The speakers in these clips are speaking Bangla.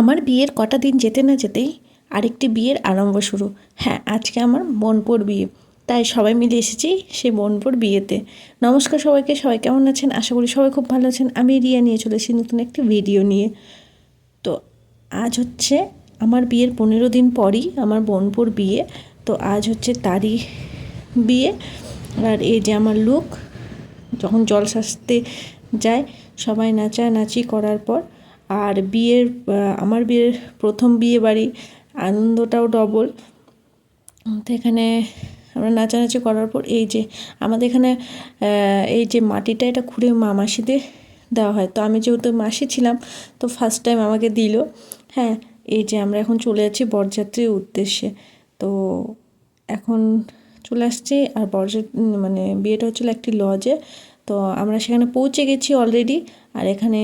আমার বিয়ের কটা দিন যেতে না যেতেই আরেকটি বিয়ের আরম্ভ শুরু। হ্যাঁ আজকে আমার বোনপোর বিয়ে। তাই সবাই মিলে এসেছি সেই বোনপোর বিয়েতে। নমস্কার সবাইকে, সবাই কেমন আছেন? আশা করি সবাই খুব ভালো আছেন। আমি রিয়া নিয়ে চলেছি নতুন একটি ভিডিও নিয়ে। তো আজ হচ্ছে আমার বিয়ের পনেরো দিন পরই আমার বোনপুর বিয়ে। তো আজ হচ্ছে তারই বিয়ে। আর এই যে আমার লুক, যখন জল সাজতে যায়, সবাই নাচানাচি করার পর আর বিয়ের আমার বিয়ের প্রথম বিয়ে বাড়ি আনন্দটাও ডবল তো এখানে আমরা নাচানাচি করার পর এই যে আমাদের এখানে এই যে মাটিটা এটা খুঁড়ে মা মাসিদের দেওয়া হয়। তো আমি যেহেতু মাসি ছিলাম, তো ফার্স্ট টাইম আমাকে দিল। হ্যাঁ এই যে আমরা এখন চলে যাচ্ছি বরযাত্রীর উদ্দেশ্যে। তো এখন চলে আসছি আর বরযাত্রী মানে বিয়েটা হচ্ছিল একটি লজে। তো আমরা সেখানে পৌঁছে গেছি অলরেডি আর এখানে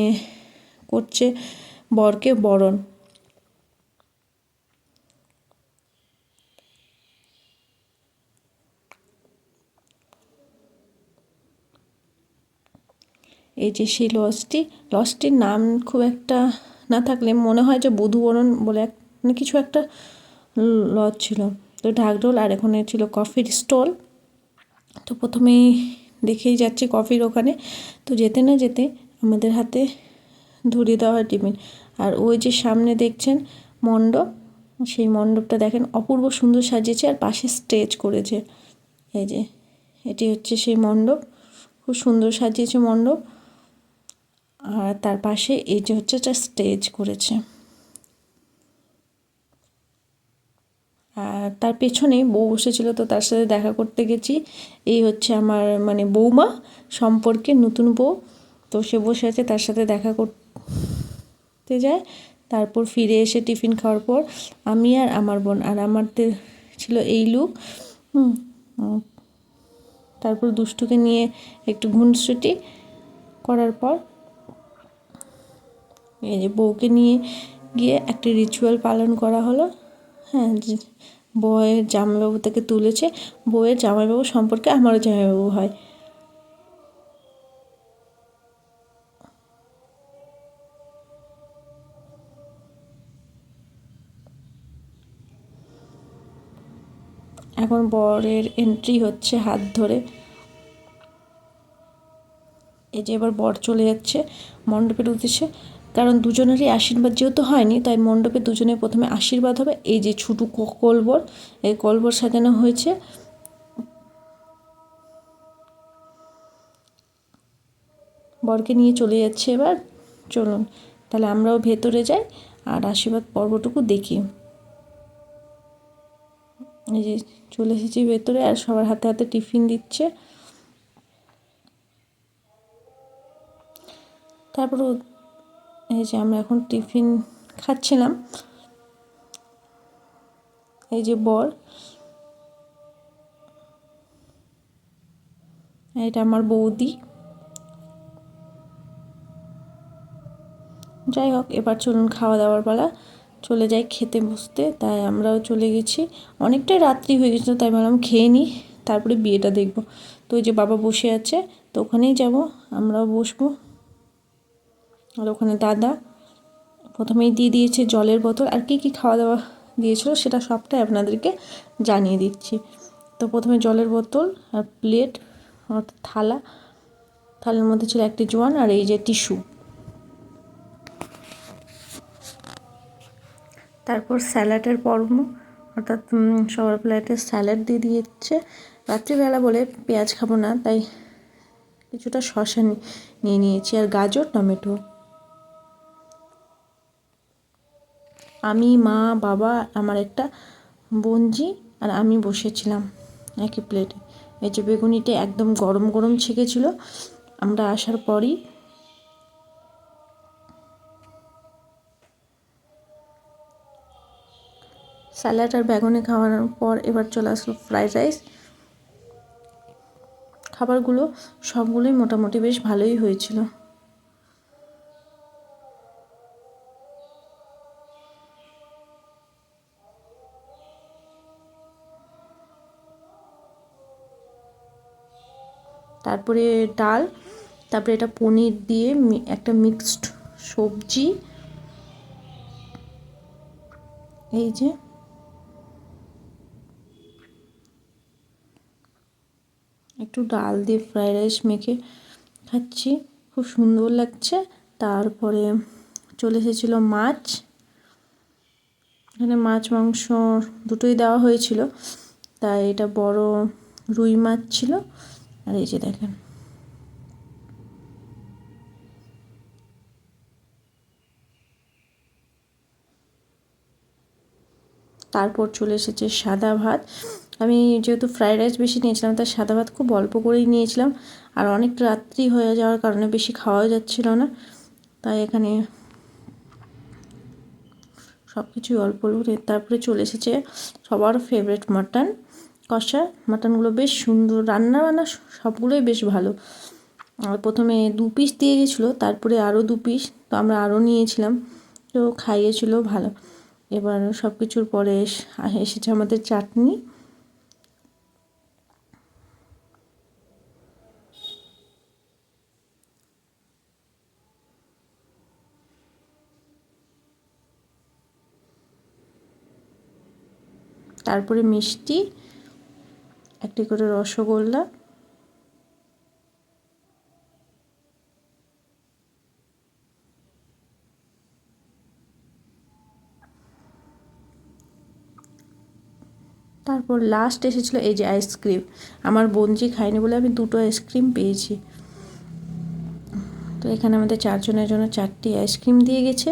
করছে বরকে বরণ। এই যে সেই লজটি, লজটির নাম খুব একটা না থাকলে মনে হয় যে বধুবরণ বলে এক মানে কিছু একটা লজ ছিল। তো ঢাকঢোল আর এখানে ছিল কফির স্টল। তো প্রথমেই দেখেই যাচ্ছি কফির ওখানে। তো যেতে না যেতে আমাদের হাতে ধরিয়ে দেওয়া হয় টিফিন। আর ওই যে সামনে দেখছেন মণ্ডপ, সেই মণ্ডপটা দেখেন অপূর্ব সুন্দর সাজিয়েছে আর পাশে স্টেজ করেছে। এই যে, এটি হচ্ছে সেই মণ্ডপ, খুব সুন্দর সাজিয়েছে মণ্ডপ। আর তার পাশে এই যে হচ্ছে একটা স্টেজ করেছে। আর তার পেছনেই বউ বসেছিল, তো তার সাথে দেখা করতে গেছি। এই হচ্ছে আমার মানে বৌমা সম্পর্কে নতুন বউ, তো সে বসে আছে, তার সাথে দেখা করতে যায়, তারপর ফিরে এসে টিফিন খাওয়ার পর আমি আর আমার বোন আর আমাদের ছিল এই লুক তারপর দুষ্টুকে নিয়ে একটু ঘুনসুটি করার পর এই যে বউকে নিয়ে গিয়ে একটি রিচুয়াল পালন করা হলো হ্যাঁ বউয়ের জামাইবাবু থেকে তুলেছে, বউয়ের জামাইবাবু সম্পর্কে আমারও জামাইবাবু হয়। এখন বরের এন্ট্রি হচ্ছে হাত ধরে। এই যে এবার বর চলে যাচ্ছে মণ্ডপের উদ্দেশ্যে। কারণ দুজনেরই আশীর্বাদ যেহেতু হয়নি, তাই মণ্ডপে দুজনে প্রথমে আশীর্বাদ হবে। এই যে ছোটো কলবর এই কলবর সাজানো হয়েছে। বরকে নিয়ে চলে যাচ্ছে এবার। চলুন, তাহলে আমরাও ভেতরে যাই আর আশীর্বাদ পর্বটুকু দেখি। এই যে চলে এসেছি ভেতরে আর সবার হাতে হাতে টিফিন দিচ্ছে। তারপর এই যে আমরা এখন টিফিন খাচ্ছিলাম। এই যে বর। এটা আমার বৌদি। যাই হোক, এবার চলুন খাওয়া দাওয়ার পালা। চলে যাই খেতে বসতে, তাই আমরাও চলে গেছি। অনেকটাই রাত্রি হয়ে গেছিল, তাই ভাবলাম খেয়ে নিই, তারপরে বিয়েটা দেখব। তো ওই যে বাবা বসে আছে, তো ওখানেই যাব, আমরাও বসবো। আর ওখানে দাদা, প্রথমেই দিয়ে দিয়েছে জলের বোতল। আর কী কী খাওয়া দাওয়া দিয়েছিল সেটা সবটাই আপনাদেরকে জানিয়ে দিচ্ছি। তো প্রথমে জলের বোতল, আর প্লেট থালা। থালার মধ্যে ছিল একটি জোয়ান, আর এই যে টিস্যু। তারপর স্যালাডের পর্ব অর্থাৎ সবার প্লেটে স্যালাড দিয়ে দিয়েছে। রাত্রিবেলা বলে পেঁয়াজ খাব না, তাই কিছুটা শশা নিয়ে নিয়েছি, আর গাজর, টমেটো। আমি, মা, বাবা, আমার একটা বোনজি, আর আমি বসেছিলাম একই প্লেটে। এই যে বেগুনিটা একদম গরম গরম ছেঁকেছিল, আমরা আসার পরই স্যালাড আর বেগুনে খাওয়ানোর পর এবার চলে আসলো ফ্রাইড রাইস। খাবারগুলো সবগুলোই মোটামুটি বেশ ভালোই হয়েছিল। তারপরে ডাল, তারপরে এটা পনির দিয়ে একটা মিক্সড সবজি। এই যে একটু ডাল দিয়ে ফ্রাইড রাইস মেখে খাচ্ছি। খুব সুন্দর লাগছে। তারপরে চলে এসেছিল মাছ। এখানে মাছ, মাংস দুটোই দেওয়া হয়েছিল। তাই এটা বড় রুই মাছ ছিল। আর এই যে দেখেন। তারপর চলে এসেছে সাদা ভাত। আমি যেহেতু ফ্রাইড রাইস বেশি নিয়েছিলাম, তাই সাদা ভাত খুব অল্প করেই নিয়েছিলাম। আর অনেক রাত্রি হয়ে যাওয়ার কারণে বেশি খাওয়া যাচ্ছিল না। তাই এখানে সব কিছুই অল্প অল্প তারপরে চলে এসেছে সবার ফেভারিট মাটন কষা। মাটনগুলো বেশ সুন্দর রান্না বান্না সবগুলোই বেশ ভালো। আর প্রথমে দু পিস দিয়ে গেছিল তারপরে আরও দু পিস তো আমরা আরও নিয়েছিলাম। তো খাইয়েছিল ভালো। এবার সব কিছুর পরে এসেছে আমাদের চাটনি। তারপরে মিষ্টি, একটি করে রসগোল্লা, তারপর লাস্ট এসেছিল এই যে আইসক্রিম আমার বোনজি খায়নি বলে আমি দুটো আইসক্রিম পেয়েছি। তো এখানে আমাদের চারজনের জন্য চারটি আইসক্রিম দিয়ে গেছে।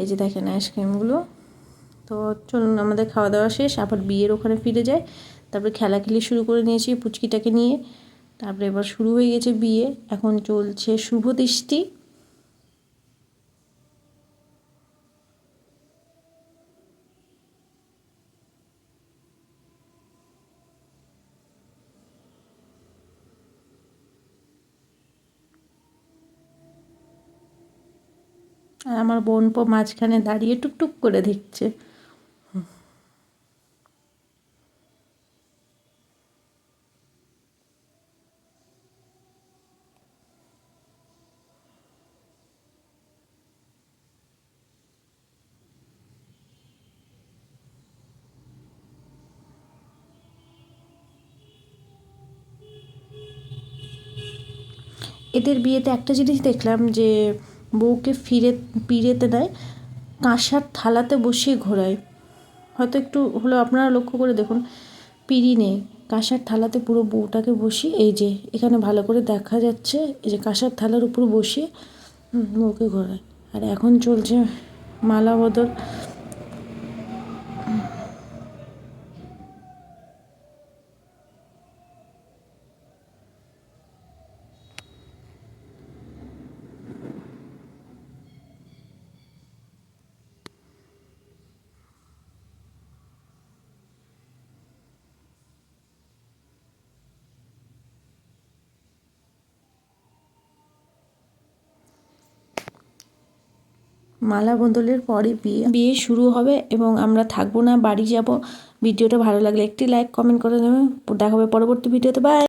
এই যে দেখেন আইসক্রিমগুলো তো চলুন, আমাদের খাওয়া দাওয়া শেষ, আবার বিয়ের ওখানে ফিরে যায় তারপরে খেলাখেলি শুরু করে নিয়েছি পুচকিটাকে নিয়ে। তারপরে এবার শুরু হয়ে গেছে বিয়ে। এখন চলছে শুভ দৃষ্টি। আর আমার বোন পো মাঝখানে দাঁড়িয়ে টুকটুক করে দেখছে। এদের বিয়েতে একটা জিনিস দেখলাম যে বউকে ফিরে, পিড়েতে দেয়, কাঁসার থালাতে বসিয়ে ঘোরায়। হয়তো একটু হলো আপনারা লক্ষ্য করে দেখুন, পিড়ি নেই। কাঁসার থালাতে পুরো বউটাকে বসিয়ে, এই যে এখানে ভালো করে দেখা যাচ্ছে, এই যে কাঁসার থালার উপর বসিয়ে বউকে ঘোরায়। আর এখন চলছে মালা বদল মালা বদলের পরে বিয়ে। বিয়ে শুরু হবে এবং আমরা থাকব না, বাড়ি যাব। ভিডিওটা ভালো লাগলে একটি লাইক কমেন্ট করে দেবে। দেখা হবে পরবর্তী ভিডিওতে। বাই